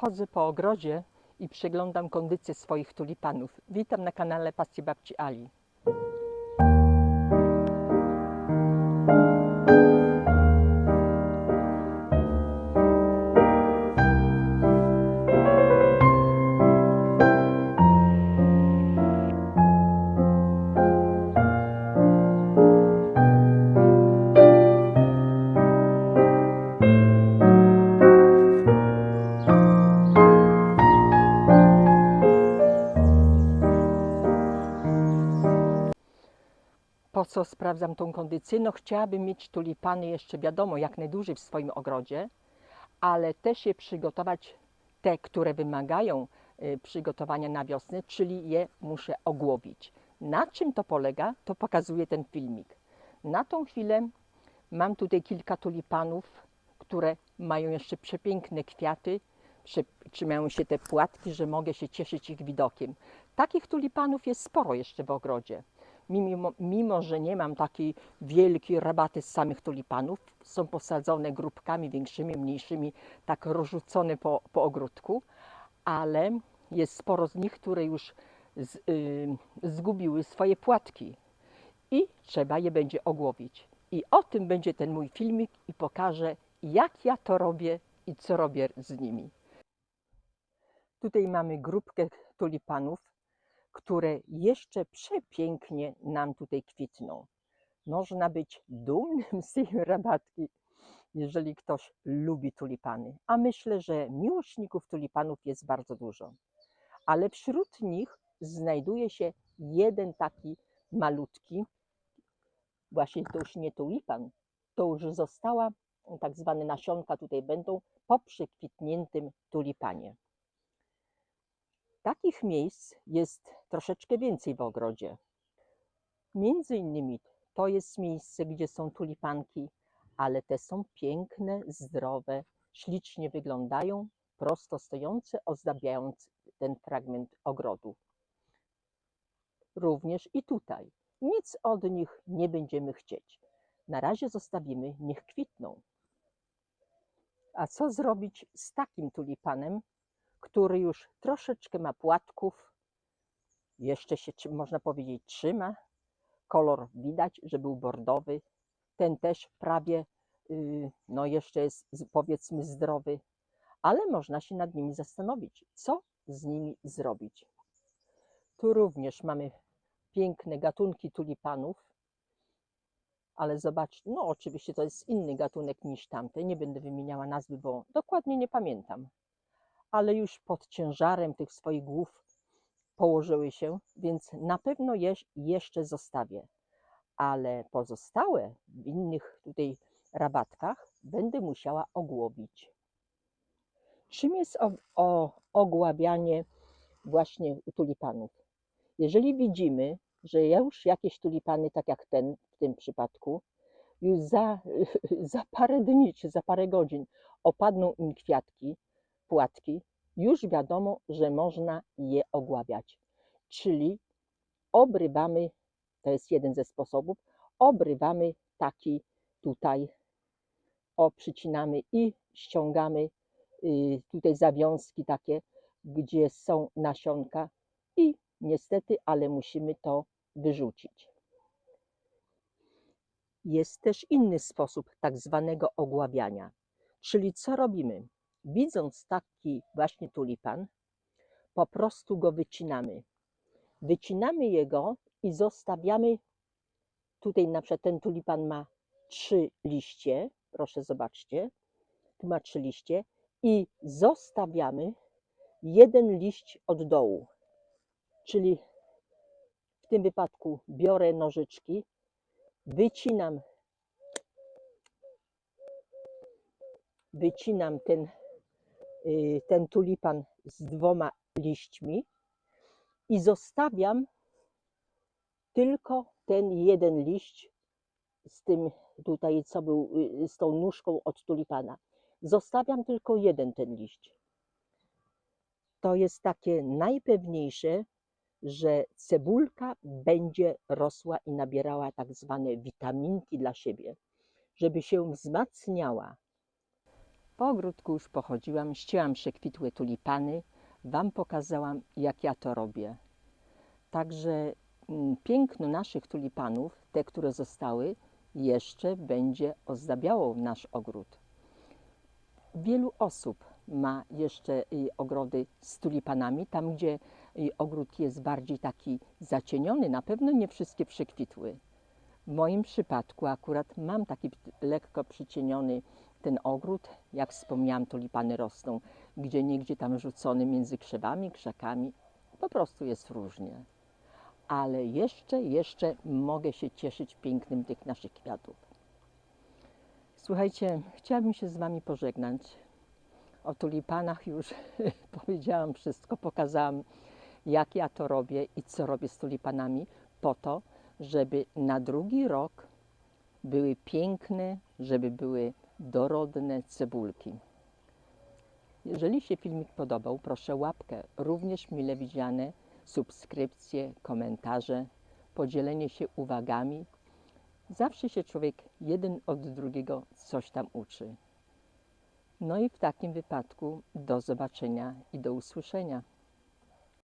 Chodzę po ogrodzie i przeglądam kondycję swoich tulipanów. Witam na kanale Pasji Babci Ali. Po co sprawdzam tą kondycję? No chciałabym mieć tulipany jeszcze wiadomo jak najdłużej w swoim ogrodzie, ale też je przygotować te, które wymagają y, przygotowania na wiosnę, czyli je muszę ogłowić. Na czym to polega, to pokazuje ten filmik. Na tą chwilę mam tutaj kilka tulipanów, które mają jeszcze przepiękne kwiaty, trzymają się te płatki, że mogę się cieszyć ich widokiem. Takich tulipanów jest sporo jeszcze w ogrodzie. Mimo, mimo, że nie mam takiej wielkiej rabaty z samych tulipanów, są posadzone grupkami większymi, mniejszymi, tak rozrzucone po, po ogródku, ale jest sporo z nich, które już z, y, zgubiły swoje płatki i trzeba je będzie ogłowić. I o tym będzie ten mój filmik i pokażę, jak ja to robię i co robię z nimi. Tutaj mamy grupkę tulipanów, które jeszcze przepięknie nam tutaj kwitną. Można być dumnym z tej rabatki, jeżeli ktoś lubi tulipany. A myślę, że miłośników tulipanów jest bardzo dużo. Ale wśród nich znajduje się jeden taki malutki, właśnie to już nie tulipan, to już została, tak zwane nasionka tutaj będą po przekwitniętym tulipanie. Takich miejsc jest troszeczkę więcej w ogrodzie. Między innymi to jest miejsce, gdzie są tulipanki, ale te są piękne, zdrowe, ślicznie wyglądają, prosto stojące, ozdabiając ten fragment ogrodu. Również i tutaj. Nic od nich nie będziemy chcieć. Na razie zostawimy, niech kwitną. A co zrobić z takim tulipanem, który już troszeczkę ma płatków, jeszcze się, można powiedzieć, trzyma. Kolor widać, że był bordowy. Ten też prawie, yy, no jeszcze jest powiedzmy zdrowy, ale można się nad nimi zastanowić, co z nimi zrobić. Tu również mamy piękne gatunki tulipanów, ale zobacz, no oczywiście to jest inny gatunek niż tamte. Nie będę wymieniała nazwy, bo dokładnie nie pamiętam ale już pod ciężarem tych swoich głów położyły się, więc na pewno je, jeszcze zostawię. Ale pozostałe w innych tutaj rabatkach będę musiała ogłowić. Czym jest o, o, ogłabianie właśnie u tulipanów? Jeżeli widzimy, że już jakieś tulipany, tak jak ten w tym przypadku, już za, za parę dni czy za parę godzin opadną im kwiatki, płatki, już wiadomo, że można je ogławiać. Czyli obrywamy, to jest jeden ze sposobów, obrywamy taki tutaj, o przycinamy i ściągamy y, tutaj zawiązki takie, gdzie są nasionka i niestety, ale musimy to wyrzucić. Jest też inny sposób tak zwanego ogławiania, czyli co robimy? Widząc taki właśnie tulipan, po prostu go wycinamy. Wycinamy jego i zostawiamy. Tutaj na przykład ten tulipan ma trzy liście. Proszę zobaczcie. Tu ma trzy liście i zostawiamy jeden liść od dołu. Czyli w tym wypadku biorę nożyczki, wycinam wycinam ten ten tulipan z dwoma liśćmi i zostawiam tylko ten jeden liść z tym tutaj, co był y, z tą nóżką od tulipana. Zostawiam tylko jeden ten liść. To jest takie najpewniejsze, że cebulka będzie rosła i nabierała tak zwane witaminki dla siebie, żeby się wzmacniała. Po ogródku już pochodziłam, ścięłam przekwitłe tulipany, Wam pokazałam, jak ja to robię. Także mm, piękno naszych tulipanów, te, które zostały, jeszcze będzie ozdabiało nasz ogród. Wielu osób ma jeszcze y, ogrody z tulipanami, tam gdzie y, ogród jest bardziej taki zacieniony, na pewno nie wszystkie przekwitły. W moim przypadku akurat mam taki lekko przycieniony ten ogród. Jak wspomniałam, tulipany rosną gdzie niegdzie tam rzucony między krzewami, krzakami. Po prostu jest różnie. Ale jeszcze, jeszcze mogę się cieszyć pięknym tych naszych kwiatów. Słuchajcie, chciałabym się z Wami pożegnać. O tulipanach już powiedziałam wszystko, pokazałam, jak ja to robię i co robię z tulipanami, po to, żeby na drugi rok były piękne, żeby były dorodne cebulki. Jeżeli się filmik podobał, proszę łapkę, również mile widziane, subskrypcje, komentarze, podzielenie się uwagami. Zawsze się człowiek jeden od drugiego coś tam uczy. No i w takim wypadku do zobaczenia i do usłyszenia.